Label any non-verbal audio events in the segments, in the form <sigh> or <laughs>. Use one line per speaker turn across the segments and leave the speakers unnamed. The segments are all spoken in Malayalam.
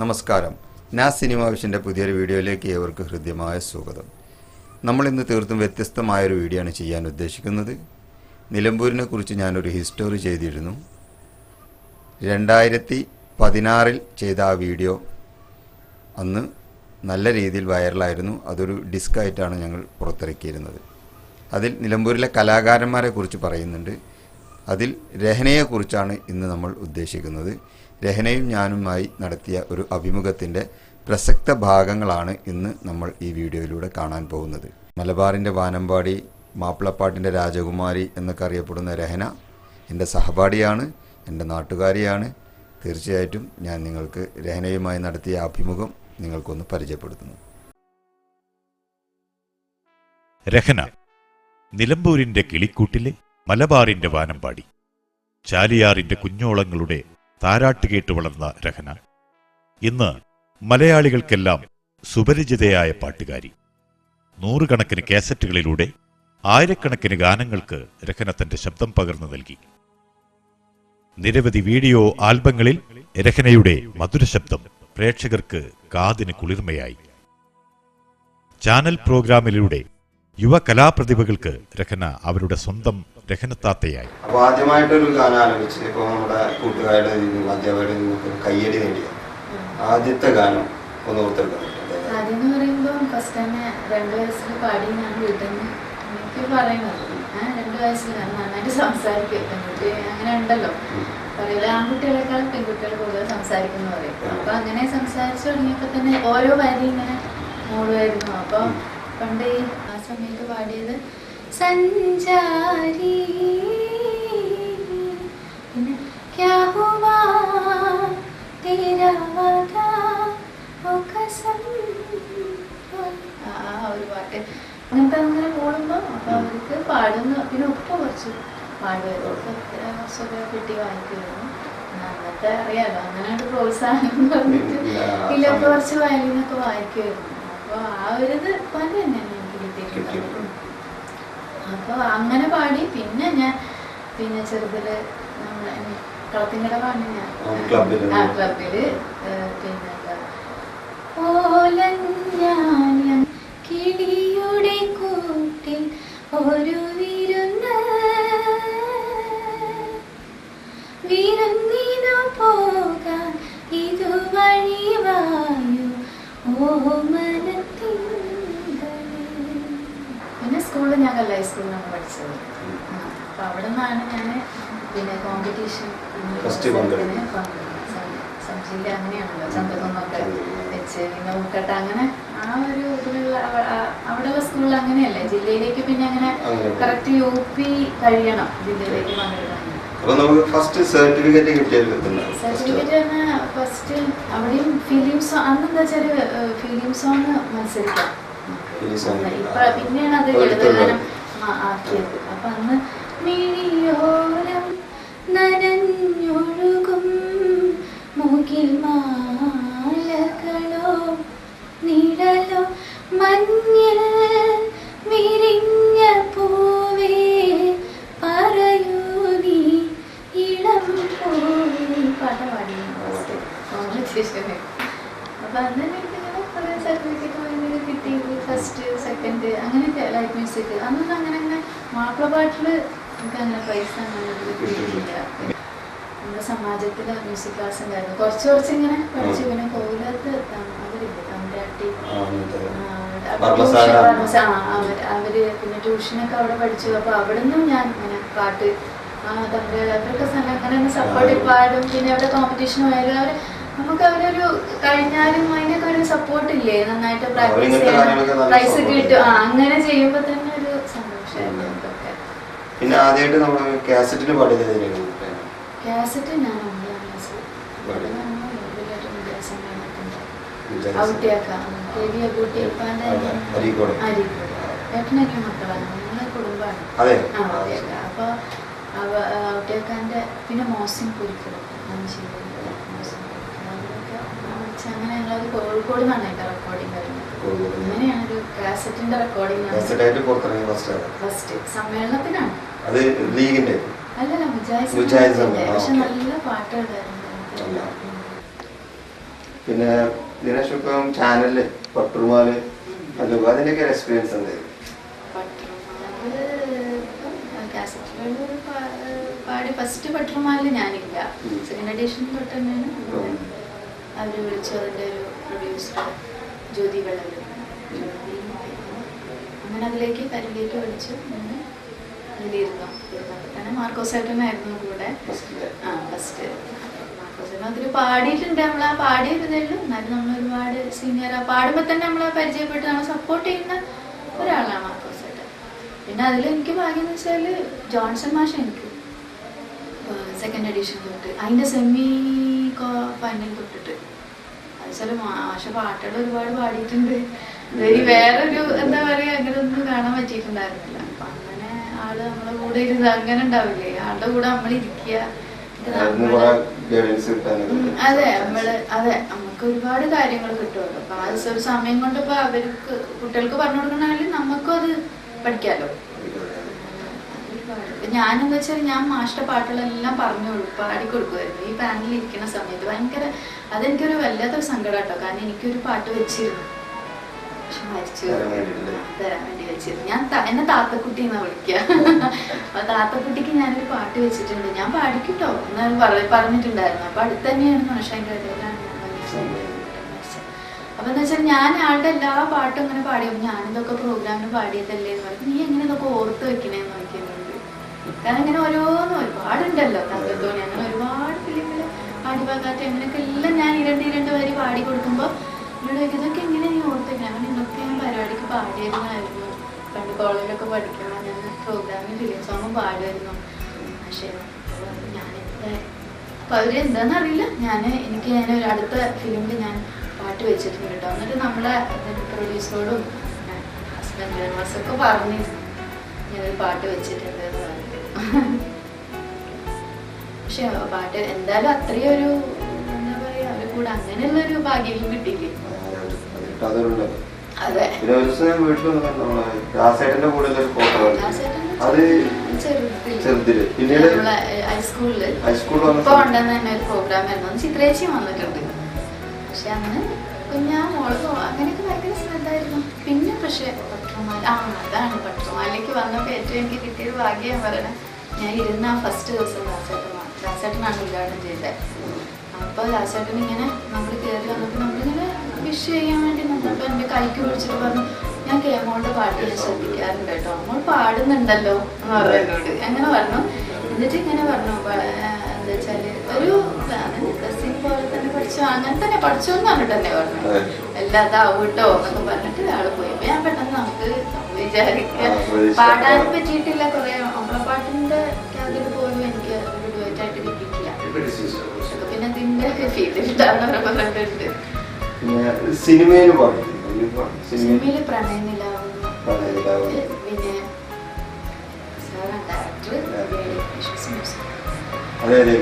നമസ്കാരം. നാ സിനിമ വിഷന്റെ പുതിയൊരു വീഡിയോയിലേക്ക് ഏവർക്ക് ഹൃദ്യമായ സ്വാഗതം. നമ്മൾ ഇന്ന് തീർത്തും വ്യത്യസ്തമായൊരു വീഡിയോ ആണ് ചെയ്യാൻ ഉദ്ദേശിക്കുന്നത്. നിലമ്പൂരിനെ കുറിച്ച് ഞാനൊരു ഹിസ്റ്റോറി ചെയ്തിരുന്നു. രണ്ടായിരത്തി പതിനാറിൽ ചെയ്ത ആ വീഡിയോ അന്ന് നല്ല രീതിയിൽ വൈറലായിരുന്നു. അതൊരു ഡിസ്ക് ആയിട്ടാണ് ഞങ്ങൾ പുറത്തിറക്കിയിരുന്നത്. അതിൽ നിലമ്പൂരിലെ കലാകാരന്മാരെ കുറിച്ച് പറയുന്നുണ്ട്. അതിൽ രഹനയെക്കുറിച്ചാണ് ഇന്ന് നമ്മൾ ഉദ്ദേശിക്കുന്നത്. രഹനയും ഞാനുമായി നടത്തിയ ഒരു അഭിമുഖത്തിന്റെ പ്രസക്ത ഭാഗങ്ങളാണ് ഇന്ന് നമ്മൾ ഈ വീഡിയോയിലൂടെ കാണാൻ പോകുന്നത്. മലബാറിന്റെ വാനമ്പാടി മാപ്പിളപ്പാട്ടിന്റെ രാജകുമാരി എന്നൊക്കെ അറിയപ്പെടുന്ന രഹന എന്റെ സഹപാഠിയാണ് എന്റെ നാട്ടുകാരിയാണ്. തീർച്ചയായിട്ടും ഞാൻ നിങ്ങൾക്ക് രഹനയുമായി നടത്തിയ അഭിമുഖം നിങ്ങൾക്കൊന്ന് പരിചയപ്പെടുത്തുന്നു.
രഹന നിലമ്പൂരിന്റെ കിളിക്കൂട്ടിലെ മലബാറിന്റെ വാനമ്പാടി ചാലിയാറിന്റെ കുഞ്ഞോളങ്ങളുടെ താരാട്ട് കേട്ട് വളർന്ന രഹന. ഇന്ന് മലയാളികൾക്കെല്ലാം സുപരിചിതയായ പാട്ടുകാരി. നൂറുകണക്കിന് കാസറ്റുകളിലൂടെ ആയിരക്കണക്കിന് ഗാനങ്ങൾക്ക് രഹന തന്റെ ശബ്ദം പകർന്നു നൽകി. നിരവധി വീഡിയോ ആൽബങ്ങളിൽ രഹനയുടെ മധുരശബ്ദം പ്രേക്ഷകർക്ക് കാതിന് കുളിർമയായി. ചാനൽ പ്രോഗ്രാമിലൂടെ യുവ കലാപ്രതിഭകൾക്ക് രഹന അവരുടെ സ്വന്തം രഹനത്താത്തയായി.
അപ്പോൾ ആദ്യമായിട്ടൊരു ഗാനം ആലപിച്ച് ഇപ്പോൾ നമ്മുടെ കൂട്ടുകാരുടെ നിന്നും അധ്യാപകരുടെ നിന്നൊക്കെ കയ്യടി നേടിയ ആദ്യത്തെ ഗാനം ഒന്ന് ഓർത്തെടുക്കാൻ
ആദ്യം പറയുമ്പോൾ ഫസ്റ്റ് തന്നെ രണ്ട് വയസ്സിൽ പാടി ഞാൻ വീട്ടിൽ നിന്ന് എനിക്ക് പറയുന്നത്. ഏഹ് രണ്ട് വയസ്സിൽ നന്നായിട്ട് സംസാരിക്കും പെൺകുട്ടി അങ്ങനെ ഉണ്ടല്ലോ. പറയില്ല ആൺകുട്ടികളെക്കാളും പെൺകുട്ടികൾ കൂടുതൽ സംസാരിക്കുന്നു പറയും. അപ്പൊ അങ്ങനെ സംസാരിച്ചു തുടങ്ങിയപ്പോ തന്നെ ഓരോ വരി ഇങ്ങനെ മൂടുമായിരുന്നു അപ്പൊ പണ്ട് ഈ സമയത്ത് പാടിയത്. സഞ്ചാരി പിന്നെ ക്യാ ഹുവാ തേരാ വാദാ ഓ കസം ആ ഒരു പാട്ട്. അങ്ങനെ കൂടുമ്പോൾ അപ്പോൾ അവർക്ക് പാടുന്ന. പിന്നെ കുറച്ച് കുറച്ചൊക്കെ കിട്ടി വായിക്കുമായിരുന്നു അന്നത്തെ അറിയാലോ അങ്ങനെ ഒരു പ്രോത്സാഹനം പറഞ്ഞിട്ട് ഇതിലൊക്കെ കുറച്ച് വയലിനൊക്കെ വായിക്കുമായിരുന്നു അപ്പോൾ ആ ഒരു ഇത് പല തന്നെയാണ് കിട്ടിയിട്ടുള്ളത് അപ്പോൾ അങ്ങനെ പാടി. പിന്നെ ഞാൻ പിന്നെ ചെറുതിൽ നമ്മളെ പാടി ഞാൻ.
ആ
ക്ലബിൽ പിന്നെ എന്താ കിളിയുടെ കൂട്ടിൽ ഒരു വിരുന്ന് വിരുന്നിനു പോകാൻ ഇതുവഴി വായു ഓമനത്തിങ്കളെ സ്കൂളിൽ ഞാൻ കല്ലായി സ്കൂളിലാണ് പഠിച്ചത്. അപ്പൊ അവിടെ നിന്നാണ് ഞാൻ പിന്നെ കോമ്പറ്റീഷൻ. സംശയില്ല അങ്ങനെയാണല്ലോ ചന്തകൊന്നൊക്കെ വെച്ച് പിന്നെ ഊക്കട്ട അങ്ങനെ ആ ഒരു ഇതിലുള്ള അവ- അവിടെയുള്ള സ്കൂളിൽ അങ്ങനെയല്ലേ? ജില്ലയിലേക്ക് പിന്നെ അങ്ങനെ. കറക്റ്റ് യു പി കഴിയണം ജില്ലയിലേക്ക് പങ്കെടുക്കാൻ
അപ്പോൾ നമുക്ക് ഫസ്റ്റ് സർട്ടിഫിക്കറ്റ്
സർട്ടിഫിക്കറ്റ് ഫസ്റ്റ് അവിടെയും ഫിലിം സോങ് അന്ന് എന്താ വെച്ചാൽ ഫിലിം സോങ് മത്സരിക്കാം. പിന്നെയാണ് അത് ആക്കിയത്. അപ്പൊ അന്ന് മിഴിയോരം നനഞ്ഞൊഴുകും മുകിൽ മാലകളോ നിഴലോ മഞ്ഞിൽ എനിക്ക് അങ്ങനെ പൈസ കിട്ടിയിട്ടില്ല. നമ്മുടെ സമാജത്തിൽ മ്യൂസിക് ക്ലാസ് ഉണ്ടായിരുന്നു കുറച്ച് കുറച്ച് ഇങ്ങനെ പഠിച്ചു. പിന്നെ കോവിലത്ത് അവരില്ലേ തമ്പ്രാട്ടി. അവർ പിന്നെ ട്യൂഷനൊക്കെ അവിടെ പഠിച്ചു. അപ്പൊ അവിടെ നിന്നും ഞാൻ ഇങ്ങനെ പാട്ട് ആ തമ്മിൽ അവരൊക്കെ അങ്ങനെ സപ്പോർട്ട് പാടും പിന്നെ അവിടെ കോമ്പറ്റീഷൻ പോയാലും അവർ നമുക്ക് അവരൊരു കഴിഞ്ഞാലും അതിനൊക്കെ ഒരു സപ്പോർട്ട് ഇല്ലേ? നന്നായിട്ട് പ്രാക്ടീസ്
നല്ല
പ്രൈസ് കിട്ടും. അങ്ങനെ ചെയ്യുമ്പോ തന്നെ
പിന്നെ ആദ്യമായിട്ട് നമ്മൾ കാസറ്റിന് പാടിയത്?
കാസറ്റ് ഞാൻ ഒമ്പതാം ക്ലാസ്
പാടി. വിചാരിച്ചു.
ഔട്ടിയാക്കാം കെ വി വിളിച്ച് അങ്ങനെ ഞങ്ങളത് കോഴിക്കോട് നിന്നാണ് റെക്കോർഡിങ് കഴിഞ്ഞത്
കോഴിക്കോട്.
അങ്ങനെയാണ് ഒരു കാസറ്റിന്റെ റെക്കോർഡിങ്
കാസറ്റായിട്ട് പുറത്തിറങ്ങിയ ഫസ്റ്റ്
ഫസ്റ്റ് സമ്മേളനത്തിനാണ്.
അത് ലീഗിന്റെ.
അല്ലല്ല മുജാഹിദ് പക്ഷെ നല്ല പാട്ടുകളായിരുന്നു.
പിന്നെ ഇതിനേശം ഇപ്പം ചാനലിൽ പട്ടുമാൽ അതും അതിന്റെയൊക്കെ എക്സ്പീരിയൻസ് ഉണ്ട്.
പാടി. ഫസ്റ്റ് പട്ടുമാൽ ഞാനില്ല. സെക്കൻഡ് എഡീഷൻ തൊട്ട് തന്നെയാണ്. അവർ വിളിച്ചതിന്റെ ഒരു പ്രൊഡ്യൂസർ ജ്യോതി വെള്ളം അങ്ങനെ അതിലേക്ക് കരിലേക്ക് വിളിച്ച് നിന്ന് അതിലിരുന്നു തന്നെ മാർക്കോസേട്ടനായിരുന്നു കൂടെ. ആ ഫസ്റ്റ്. മാർക്കോസേട്ടൻ അതിൽ പാടിയിട്ടുണ്ട്. നമ്മൾ ആ പാടിയ ഒരു എന്നാലും നമ്മൾ ഒരുപാട് സീനിയർ പാടുമ്പോൾ തന്നെ നമ്മളെ പരിചയപ്പെട്ട് നമ്മളെ സപ്പോർട്ട് ചെയ്യുന്ന ഒരാളാണ് മാർക്കോസേട്ടൻ പിന്നെ അതിൽ എനിക്ക് ഭാഗ്യം എന്ന് വെച്ചാൽ ജോൺസൺ മാഷ എനിക്ക് സെക്കൻഡ് എഡിഷൻ തൊട്ട്. അതിന്റെ സെമി ഫൈനൽ തൊട്ടിട്ട്. വെച്ചാൽ മാഷ പാട്ടുകൾ ഒരുപാട് പാടിയിട്ടുണ്ട്. വേറൊരു എന്താ പറയാ അങ്ങനെ ഒന്നും കാണാൻ പറ്റിയിട്ടുണ്ടായിരുന്നില്ല. അപ്പൊ അങ്ങനെ ആൾ നമ്മളെ കൂടെ ഇരുന്ന് അങ്ങനെ ഉണ്ടാവില്ലേ? ആളുടെ കൂടെ നമ്മൾ ഇരിക്കുക. ഇത്
അതിന്
നമ്മൾ
കുറെ ഗൈഡൻസ് കിട്ടാനൊക്കെ
ഉം, അതെ നമ്മൾ അതെ നമുക്ക് ഒരുപാട് കാര്യങ്ങൾ കിട്ടുമല്ലോ. അപ്പൊ ആ ഒരു സമയം കൊണ്ട് ഇപ്പൊ അവർക്ക് കുട്ടികൾക്ക് പറഞ്ഞു കൊടുക്കണമെങ്കിൽ നമുക്കും അത് പഠിക്കാലോ. ഞാനെന്ന് വെച്ചാൽ ഞാൻ മാഷ്ട പാട്ടുകളെല്ലാം പറഞ്ഞു കൊടുക്കും പാടി കൊടുക്കുമായിരുന്നു ഈ പാനലിൽ ഇരിക്കുന്ന സമയത്ത് ഭയങ്കര അതെനിക്കൊരു വല്ലാത്തൊരു സങ്കടം കേട്ടോ കാരണം എനിക്കൊരു പാട്ട് വെച്ചിരുന്നു. പക്ഷെ മരിച്ചു
തരാൻ
വേണ്ടി വെച്ചിരുന്നു. ഞാൻ എന്നെ താത്തക്കുട്ടി എന്നാ വിളിക്കുക അപ്പൊ താത്തക്കുട്ടിക്ക് ഞാനൊരു പാട്ട് വെച്ചിട്ടുണ്ട്. ഞാൻ പാടിക്കിട്ടോ. എന്ന് പറ- പറഞ്ഞിട്ടുണ്ടായിരുന്നു. അപ്പൊ അടുത്ത് തന്നെയാണ് ഞാൻ അപ്പൊ എന്താ വെച്ചാൽ ഞാൻ ആളുടെ എല്ലാ പാട്ടും ഇങ്ങനെ പാടിയോ ഞാനിതൊക്കെ പ്രോഗ്രാമിന് പാടിയതല്ലേ എന്ന് പറഞ്ഞു നീ എങ്ങനെ ഇതൊക്കെ ഓർത്ത് വെക്കണേന്ന് കാരണം ഇങ്ങനെ ഓരോന്നും ഒരുപാടുണ്ടല്ലോ തങ്കത്തോണി അങ്ങനെ ഒരുപാട് ഫിലിമിൽ പാടി പാകാറ്റ് അങ്ങനെയൊക്കെ എല്ലാം ഞാൻ ഇരണ്ട് ഇരണ്ട് വരി പാടി കൊടുക്കുമ്പോൾ ചോദിക്കും, ഇതൊക്കെ എങ്ങനെ നീ ഓർത്ത് വെക്കണം അങ്ങനെ ഇതൊക്കെ ഞാൻ പരിപാടിക്ക് പാടിയിരുന്നായിരുന്നു. പണ്ട് കോളേജിലൊക്കെ പഠിക്കുമ്പോൾ ഞാൻ പ്രോഗ്രാമിൽ ഫിലിം സോങ് പാടുമായിരുന്നു. പക്ഷേ ഞാൻ അപ്പൊ അവർ എന്താണെന്ന് അറിയില്ല. ഞാൻ എനിക്ക് ഞാൻ ഒരു അടുത്ത ഫിലിമിൽ ഞാൻ പാട്ട് വെച്ചിട്ടുണ്ട് കേട്ടോ. എന്നിട്ട് നമ്മളെ പ്രൊഡ്യൂസറോടും ഹസ്ബൻഡ് ഒക്കെ പറഞ്ഞു ഞാനൊരു പാട്ട് വെച്ചിട്ടുണ്ട് എന്ന് പറഞ്ഞു. <laughs> പക്ഷെ പാട്ട് എന്തായാലും അത്രയും ഒരു എന്താ പറയാ അവർ കൂടെ അങ്ങനെയുള്ള ഒരു ഭാഗ്യം കിട്ടിയില്ലേ അതെ.
പിന്നെ ഒരു ദിവസം ഞാൻ വീട്ടിൽ നമ്മളെ ദാസേട്ടന്റെ കൂടെ ഒരു ഫോട്ടോ അത്
ചെറുതിൽ.
പിന്നീട് ഹൈസ്കൂളിൽ.
ഹൈസ്കൂളിൽ ഉണ്ടെന്ന് തന്നെ ഒരു പ്രോഗ്രാം ആയിരുന്നു. ചിത്രേച്ചി വന്നിട്ടുണ്ട്. പക്ഷെ അന്ന് കുഞ്ഞാ മോൾ അങ്ങനെയൊക്കെ ഭയങ്കര ശ്രദ്ധായിരുന്നു. പിന്നെ പക്ഷെ പട്ടുമാല ആ അതാണ് പട്ടുമാലയ്ക്ക് വന്നപ്പോ ഏറ്റവും എനിക്ക് കിട്ടിയൊരു ഭാഗ്യം പറയണേ ഞാൻ ഇരുന്ന ഫസ്റ്റ് ദിവസം ദാസേട്ടനാണ് ദാസേട്ടനാണ് ഉദ്ഘാടനം ചെയ്തത്. അപ്പോൾ ദാസേട്ടൻ ഇങ്ങനെ നമ്മൾ കയറി വന്നപ്പോൾ നമ്മളിങ്ങനെ വിഷ് ചെയ്യാൻ വേണ്ടി നിന്നപ്പോൾ എന്റെ കൈക്ക് പിടിച്ചിട്ട് പറഞ്ഞു ഞാൻ കേമോളുടെ പാട്ട് ഞാൻ ശ്രദ്ധിക്കാറുണ്ട് കേട്ടോ. നമ്മൾ പാടുന്നുണ്ടല്ലോ എന്ന് പറഞ്ഞു എന്നോട്. അങ്ങനെ പറഞ്ഞു. എന്നിട്ട് ഇങ്ങനെ പറഞ്ഞു എന്താ വെച്ചാൽ ഒരു ഡ്രസ്സിംഗ് പോലെ തന്നെ പഠിച്ചോ. അങ്ങനെ തന്നെ പഠിച്ചോ എന്നാണ് തന്നെ പറഞ്ഞു.
അതെ.
എല്ലാതാവും കേട്ടോ എന്നൊക്കെ പറഞ്ഞിട്ട് ആൾ പോയി. ഞാൻ പെട്ടെന്ന് നമുക്ക് വിചാരിക്കുക പാടാൻ പറ്റിയിട്ടില്ല കുറെ
സിനിമയിൽ സിനിമയിൽ
സിനിമയിൽ പ്രണയനിലാവുന്നു
പ്രണയനിലാവുന്നു.
പിന്നെ സാറാണ് ഡയറക്ടർ
അതെ അതെ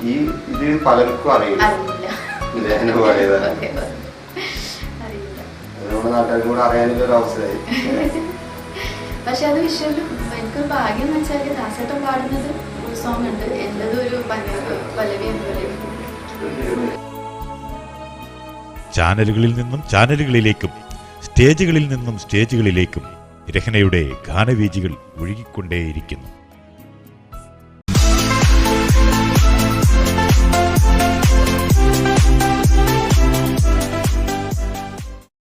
ഈ ഇത് പലർക്കും അറിയില്ല. നമ്മുടെ നാട്ടുകാർക്കും കൂടെ അറിയാനുള്ള ഒരു അവസരമായി.
പക്ഷെ അത് വിഷയം എനിക്കൊരു ഭാഗ്യം എന്ന് വെച്ചാൽ ദാസേട്ടൻ പാടുന്നത് ഒരു സോങ് ഉണ്ട്. എന്റെത് ഒരു പല- പല്ലവി എന്ന് പറയും
ചാനലുകളിൽ നിന്നും ചാനലുകളിലേക്കും സ്റ്റേജുകളിൽ നിന്നും സ്റ്റേജുകളിലേക്കും രഹനയുടെ ഗാനവീജികൾ ഒഴുകിക്കൊണ്ടേയിരിക്കുന്നു.